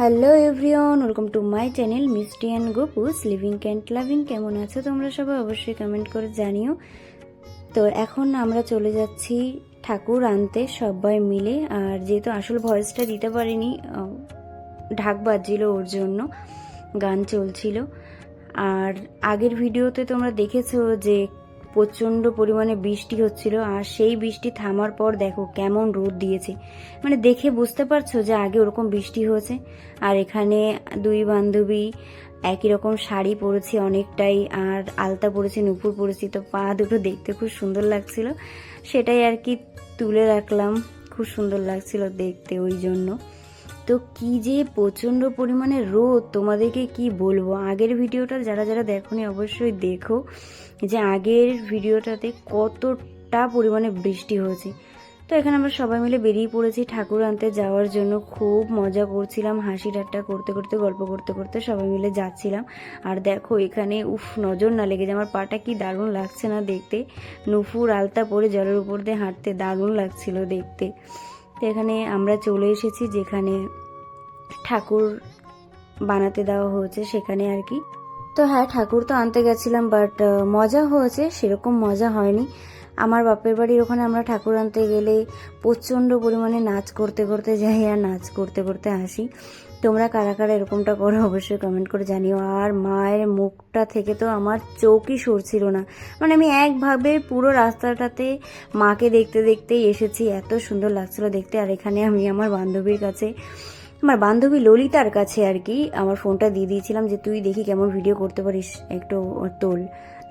Hello everyone welcome to my channel Mishti and Gopus living can't loving কেমন আছো তোমরা সবাই অবশ্যই কমেন্ট করে জানিও। তো এখন আমরা চলে যাচ্ছি ঠাকুর আনতে সবাই মিলে, আর যেহেতু আসল ভয়েসটা দিতে পারিনি ঢাক বাজছিল ওর জন্য, গান চলছিল। আর আগের ভিডিওতে তোমরা দেখেছ যে প্রচণ্ড পরিমাণে বৃষ্টি হচ্ছিল আর সেই বৃষ্টি থামার পর দেখো কেমন রোদ দিয়েছে। মানে দেখে বুঝতে পারছ যে আগে ওরকম বৃষ্টি হয়েছে আর এখানে দুই বান্ধবী একই রকম শাড়ি পরেছি অনেকটাই আর আলতা পরেছি, নুপুর পরেছি। তো পা দুটো দেখতে খুব সুন্দর লাগছিল। সেটাই আর কি তুলে রাখলাম। খুব সুন্দর লাগছিল দেখতে ওই জন্য। তো কি যে প্রচণ্ড পরিমাণে রোদ, তোমাদেরকে কি বলব? আগের ভিডিওটা যারা যারা দেখোনি অবশ্যই দেখো যে আগের ভিডিওটাতে কতটা পরিমাণে বৃষ্টি হয়েছে। তো এখানে আমরা সবাই মিলে বেরিয়ে পড়েছি ঠাকুর আনতে যাওয়ার জন্য। খুব মজা করছিলাম, হাসি ঠাট্টা করতে করতে, গল্প করতে করতে সবাই মিলে যাচ্ছিলাম। আর দেখো এখানে, উফ, নজর না লেগে যায় আমার পাটা কি দারুণ লাগছে না দেখতে। নুফুর আলতা পরে জলের উপর দিয়ে হাঁটতে দারুণ লাগছিল দেখতে। তো এখানে আমরা চলে এসেছি যেখানে ঠাকুর বানাতে দেওয়া হয়েছে সেখানে আর কি। তো হ্যাঁ ঠাকুর তো আনতে গেছিলাম বাট মজা হয়েছে, সেরকম মজা হয়নি। আমার বাপের বাড়ির ওখানে আমরা ঠাকুর আনতে গেলে প্রচণ্ড পরিমাণে নাচ করতে করতে যাই আর নাচ করতে করতে আসি। তোমরা কারা কারা এরকমটা করো, অবশ্যই কমেন্ট করে জানিও। আর মায়ের মুখটা থেকে তো আমার চোখই সরছিল না। মানে আমি একভাবে পুরো রাস্তাটাতে মাকে দেখতে দেখতেই এসেছি। এত সুন্দর লাগছিল দেখতে। আর এখানে আমি আমার বান্ধবীর কাছে, আমার বান্ধবী ললিতার কাছে আর কি, আমার ফোনটা দিয়ে দিয়েছিলাম যে, তুই দেখি কেমন ভিডিও করতে পারিস একটু তোল।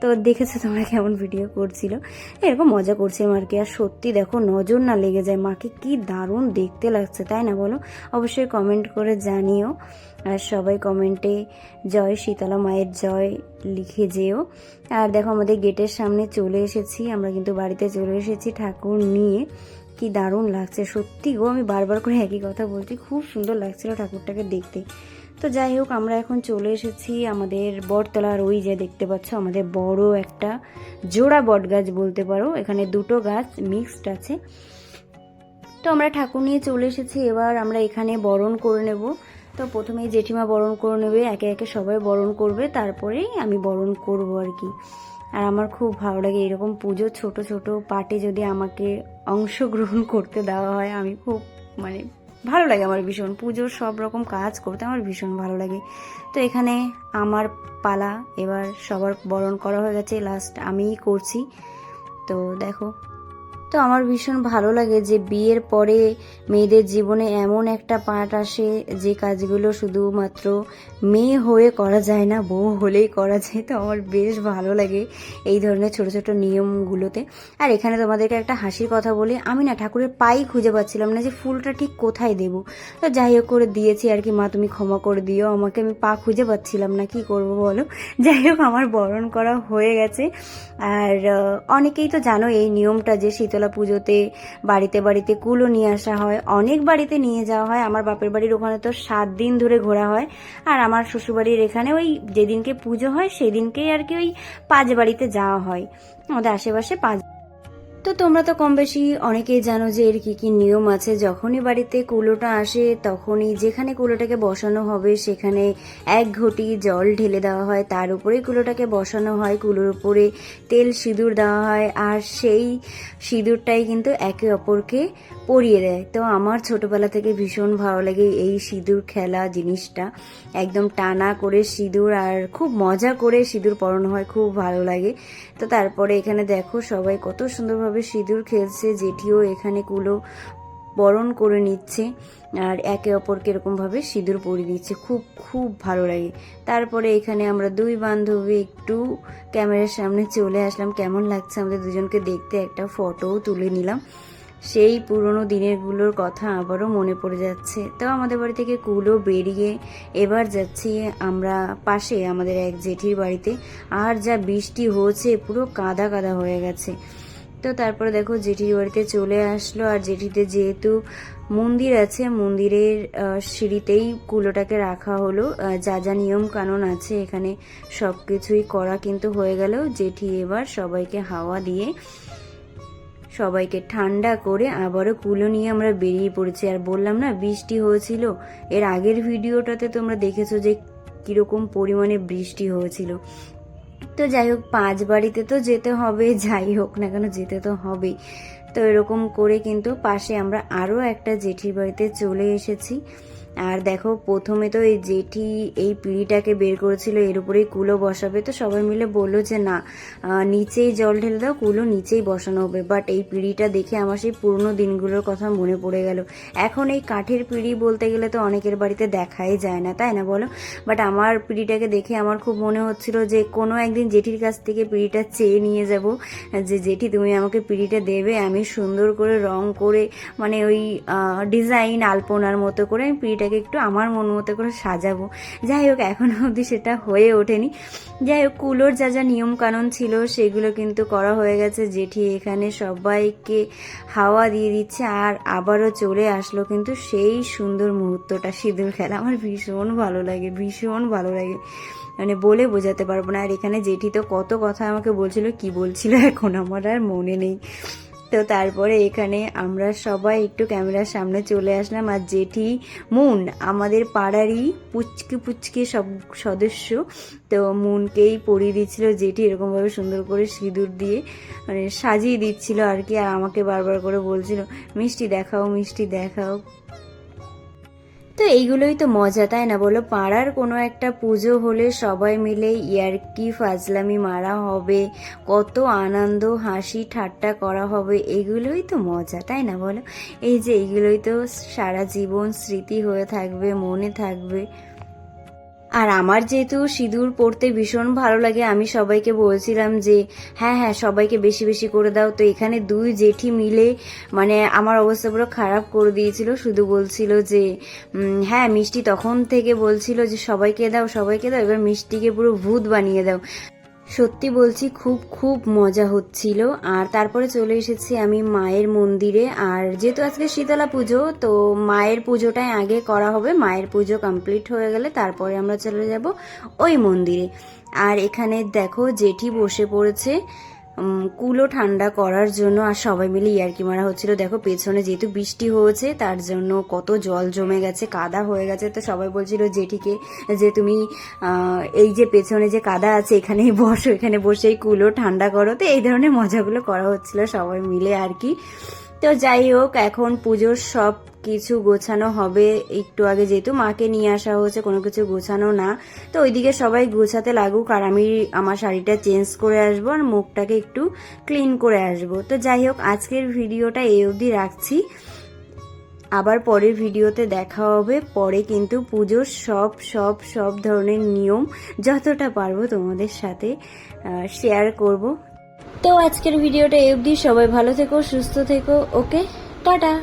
তো দেখেছ তোমরা কেমন ভিডিও করছিল? এরকম মজা করছিলাম আর কি আর সত্যি দেখো, নজর না লেগে যায়। মাকে কি দারুণ দেখতে লাগছে, তাই না বলো? অবশ্যই কমেন্ট করে জানিও। আর সবাই কমেন্টে জয় শীতলা মায়ের জয় লিখে যেও। আর দেখো, আমাদের গেটের সামনে চলে এসেছি। আমরা কিন্তু বাড়িতে চলে এসেছি ঠাকুর নিয়ে। কি দারুণ লাগছে। সত্যি গো, আমি বারবার করে একই কথা বলছি। খুব সুন্দর লাগছিল ঠাকুরটাকে দেখতে। তো যাই হোক, আমরা এখন চলে এসেছি আমাদের বটতলার ওই যে দেখতে পাচ্ছ, আমাদের বড় একটা জোড়া বট গাছ বলতে পারো। এখানে দুটো গাছ মিক্সড আছে। তো আমরা ঠাকুর নিয়ে চলে এসেছি, এবার আমরা এখানে বরণ করে নেব। তো প্রথমেই জেঠিমা বরণ করে নেবে, একে একে সবাই বরণ করবে, তারপরেই আমি বরণ করব আর কি। আর আমার খুব ভালো লাগে এরকম পুজো, ছোট ছোট পার্টে যদি আমাকে অংশগ্রহণ করতে দেওয়া হয়, আমি খুব মানে ভালো লাগে আমার ভীষণ। পুজোর সব রকম কাজ করতে আমার ভীষণ ভালো লাগে। তো এখানে আমার পালা এবার সবার বরণ করা হয়ে গেছে লাস্ট আমিই করছি। তো দেখো তো আমার ভীষণ ভালো লাগে যে বিয়ের পরে মেয়েদের জীবনে এমন একটা পার্ট আসে যে কাজগুলো শুধুমাত্র মেয়ে হয়ে করা যায় না, বউ হলেই করা যায়। তো আমার বেশ ভালো লাগে এই ধরনের ছোট ছোট নিয়মগুলোতে। আর এখানে তোমাদেরকে একটা হাসির কথা বলি, আমি না ঠাকুরের পাই খুঁজে পাচ্ছিলাম না যে ফুলটা ঠিক কোথায় দেবো। তো যাই হোক করে দিয়েছি আর কি, মা তুমি ক্ষমা করে দিও, আমাকে আমি পা খুঁজে পাচ্ছিলাম না, কি করব বলো? যাই হোক, আমার বরণ করা হয়ে গেছে। আর অনেকেই তো জানো এই নিয়মটা যে শীতলা পুজোতে বাড়িতে বাড়িতে কুলো নিয়ে আসা হয়, অনেক বাড়িতে নিয়ে যাওয়া হয়। আমার বাপের বাড়ির ওখানে তো সাত দিন ধরে ঘোরা হয়। আর আমার শ্বশুরবাড়ির এখানে ওই যেদিনকে পুজো হয়, সেদিনকেই আর কি ওই পাঁচ বাড়িতে যাওয়া হয়। আমাদের আশেপাশে পাঁচ তোমরা তো কম বেশি অনেকেই জানো যে এর কি কি নিয়ম আছে। যখনই বাড়িতে কুলোটা আসে, তখনই যেখানে কুলোটাকে বসানো হবে, সেখানে এক ঘটি জল ঢেলে দেওয়া হয়। তার উপরেই কুলোটাকে বসানো হয়। কুলোর উপরে তেল সিঁদুর দেওয়া হয়। আর সেই সিঁদুরটাই কিন্তু একে অপরকে পরিয়ে দেয়। তো আমার ছোটবেলা থেকে ভীষণ ভালো লাগে এই সিঁদুর খেলা জিনিসটা। একদম টানা করে সিঁদুর আর খুব মজা করে সিঁদুর পরানো হয়, খুব ভালো লাগে। তো তারপরে এখানে দেখো সবাই কত সুন্দরভাবে সিঁদুর খেলছে, জেঠিও এখানে কুলো বরণ করে নিচ্ছে আর একে অপরকে এরকমভাবে সিঁদুর পরিয়ে দিচ্ছে। খুব খুব ভালো লাগে। তারপরে এখানে আমরা দুই বান্ধবী একটু ক্যামেরার সামনে চলে আসলাম। কেমন লাগছে আমাদের দুজনকে দেখতে? একটা ফটোও তুলে নিলাম। সেই পুরনো দিনেরগুলোর কথা আবারও মনে পড়ে যাচ্ছে। তো আমাদের বাড়ি থেকে কুলো বেরিয়ে এবার যাচ্ছি আমরা পাশে আমাদের এক জেঠির বাড়িতে। আর যা বৃষ্টি হয়েছে, পুরো কাদা কাদা হয়ে গেছে। তো তারপরে দেখো জেঠির বাড়িতে চলে আসলো, আর জেঠিতে যেহেতু মন্দির আছে, মন্দিরের সিঁড়িতেই কুলোটাকে রাখা হলো। যা যা নিয়ম কানুন আছে, এখানে সব কিছুই করা কিন্তু হয়ে গেল। জেঠি এবার সবাইকে হাওয়া দিয়ে সবাইকে ঠান্ডা করে আবারও কুলো নিয়ে আমরা বেরিয়ে পড়েছি। আর বললাম না, বৃষ্টি হয়েছিল। এর আগের ভিডিওটাতে তোমরা দেখেছ যে কীরকম পরিমাণে বৃষ্টি হয়েছিল। তো যাই হোক, পাঁচ বাড়িতে তো যেতে হবে, যাই হোক না কেন যেতে তো হবেই। তো এরকম করে কিন্তু পাশে আমরা আরও একটা জেঠির বাড়িতে চলে এসেছি। আর দেখো, প্রথমে তো এই জেঠি এই পিঁড়িটাকে বের করেছিল, এর উপরেই কুলো বসাবে। তো সবাই মিলে বলল যে, না নিচেই জল ঢেলে দাও, কুলো নিচেই বসানো হবে। বাট এই পিঁড়িটা দেখে আমার সেই পুরনো দিনগুলোর কথা মনে পড়ে গেল। এখন এই কাঠের পিঁড়ি বলতে গেলে তো অনেকের বাড়িতে দেখাই যায় না, তাই না বলো? বাট আমার পিঁড়িটাকে দেখে আমার খুব মনে হচ্ছিল যে, কোনো একদিন জেঠির কাছ থেকে পিঁড়িটা চেয়ে নিয়ে যাব, যে, জেঠি, তুমি আমাকে পিঁড়িটা দেবে, আমি সুন্দর করে রং করে মানে ওই ডিজাইন আলপনার মতো করে আমি পিঁড়িটাকে একটু আমার মন মতো করে সাজাবো। যাই হোক, এখনও অবধি সেটা হয়ে ওঠেনি। যাই হোক, কুলোর যা যা নিয়ম কানুন ছিল সেগুলো কিন্তু করা হয়ে গেছে। জেঠি এখানে সবাইকে হাওয়া দিয়ে দিচ্ছে আর আবারও চলে আসলো কিন্তু সেই সুন্দর মুহূর্তটা। সিঁদুর খেলা আমার ভীষণ ভালো লাগে, ভীষণ ভালো লাগে। মানে বলে বোঝাতে পারব না। আর এখানে জেঠি তো কত কথা আমাকে বলছিল, কি বলছিল এখন আমার আর মনে নেই। তো তারপরে এখানে আমরা সবাই একটু ক্যামেরার সামনে চলে আসলাম। আর জেঠি মুন, আমাদের পাড়ারই পুচকে পুচকে সব সদস্য, তো মুনকেই পরিয়ে দিচ্ছিল। জেঠি এরকমভাবে সুন্দর করে সিঁদুর দিয়ে মানে সাজিয়ে দিচ্ছিল আর কি, আর আমাকে বারবার করে বলছিল, মিষ্টি দেখাও মিষ্টি দেখাও। তো এইগুলোই তো মজা, তাই না? বলো, পাড়ার কোনো একটা পুজো হলে সবাই মিলে ইয়ারকি ফাজলামি মারা হবে, কত আনন্দ, হাসি ঠাট্টা করা হবে, এগুলোই তো মজা, তাই না বলো? এই যে এইগুলোই তো সারা জীবন স্মৃতি হয়ে থাকবে, মনে থাকবে। আর আমার যেহেতু সিঁদুর পরতে ভীষণ ভালো লাগে, আমি সবাইকে বলছিলাম যে হ্যাঁ হ্যাঁ সবাইকে বেশি বেশি করে দাও। তো এখানে দুই জেঠি মিলে মানে আমার অবস্থা পুরো খারাপ করে দিয়েছিল। শুধু বলছিল যে হ্যাঁ মিষ্টি তখন থেকে বলছিল যে, সবাইকে দাও সবাইকে দাও, এবার মিষ্টিকে পুরো ভূত বানিয়ে দাও। সত্যি বলছি, খুব খুব মজা হচ্ছিল। আর তারপরে চলে এসেছি আমি মায়ের মন্দিরে। আর যেহেতু আজকে শীতলা পুজো, তো মায়ের পুজোটাই আগে করা হবে। মায়ের পুজো কমপ্লিট হয়ে গেলে তারপরে আমরা চলে যাব ওই মন্দিরে। আর এখানে দেখো, জেঠি বসে পড়েছে। কুলো ঠান্ডা করার জন্য আর সবাই মিলে ইয়ার্কি মারা হচ্ছিল। দেখো, পেছনে যেহেতু বৃষ্টি হয়েছে, তার জন্য কত জল জমে গেছে, কাদা হয়ে গেছে। তো সবাই বলছিল, জেঠিকে, যে তুমি এই যে পেছনে যে কাদা আছে, এখানেই বসো, এখানে বসেই কুলো ঠান্ডা করো। তো এই ধরনের মজাগুলো করা হচ্ছিল সবাই মিলে আর কি। তো যাই হোক, এখন পুজোর সব কিছু গোছানো হবে একটু আগে যেহেতু মাকে নিয়ে আসা হয়েছে, কোনো কিছু গোছানো না। তো ওইদিকে সবাই গোছাতে লাগুক আর আমি আমার শাড়িটা চেঞ্জ করে আসব আর মুখটাকে একটু ক্লিন করে আসব। তো যাই হোক, আজকের ভিডিওটা এই অবধি রাখছি। আবার পরের ভিডিওতে দেখা হবে। পরে কিন্তু পুজোর সব সব সব ধরনের নিয়ম যতটা পারব তোমাদের সাথে শেয়ার করব। তো আজকের ভিডিওটা এই অবধি। সবাই ভালো থেকো, সুস্থ থেকো ওকে টাটা!